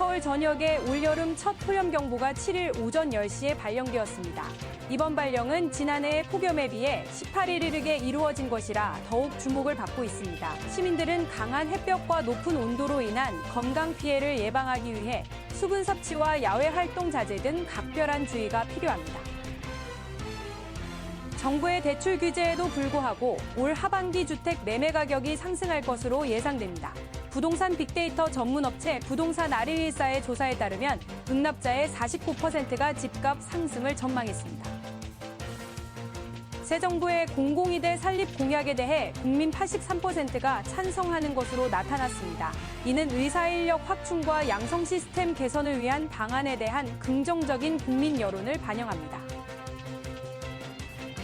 서울 전역에 올여름 첫 폭염경보가 7일 오전 10시에 발령되었습니다. 이번 발령은 지난해 폭염에 비해 18일 이르게 이루어진 것이라 더욱 주목을 받고 있습니다. 시민들은 강한 햇볕과 높은 온도로 인한 건강 피해를 예방하기 위해 수분 섭취와 야외 활동 자제 등 각별한 주의가 필요합니다. 정부의 대출 규제에도 불구하고 올 하반기 주택 매매 가격이 상승할 것으로 예상됩니다. 부동산 빅데이터 전문 업체 부동산 아리일사의 조사에 따르면 응납자의 49%가 집값 상승을 전망했습니다. 새 정부의 공공이대 설립 공약에 대해 국민 83%가 찬성하는 것으로 나타났습니다. 이는 의사 인력 확충과 양성 시스템 개선을 위한 방안에 대한 긍정적인 국민 여론을 반영합니다.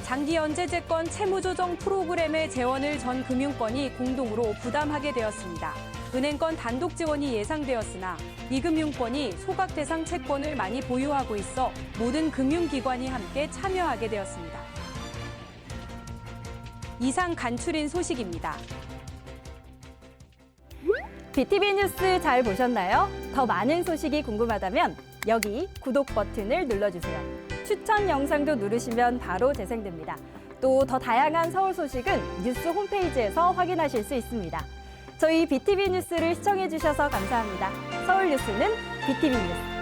장기 연재재권 채무조정 프로그램의 재원을 전 금융권이 공동으로 부담하게 되었습니다. 은행권 단독 지원이 예상되었으나 이금융권이 소각 대상 채권을 많이 보유하고 있어 모든 금융기관이 함께 참여하게 되었습니다. 이상 간추린 소식입니다. BTV 뉴스 잘 보셨나요? 더 많은 소식이 궁금하다면 여기 구독 버튼을 눌러주세요. 추천 영상도 누르시면 바로 재생됩니다. 또 더 다양한 서울 소식은 뉴스 홈페이지에서 확인하실 수 있습니다. 저희 BTV 뉴스를 시청해 주셔서 감사합니다. 서울 뉴스는 BTV 뉴스.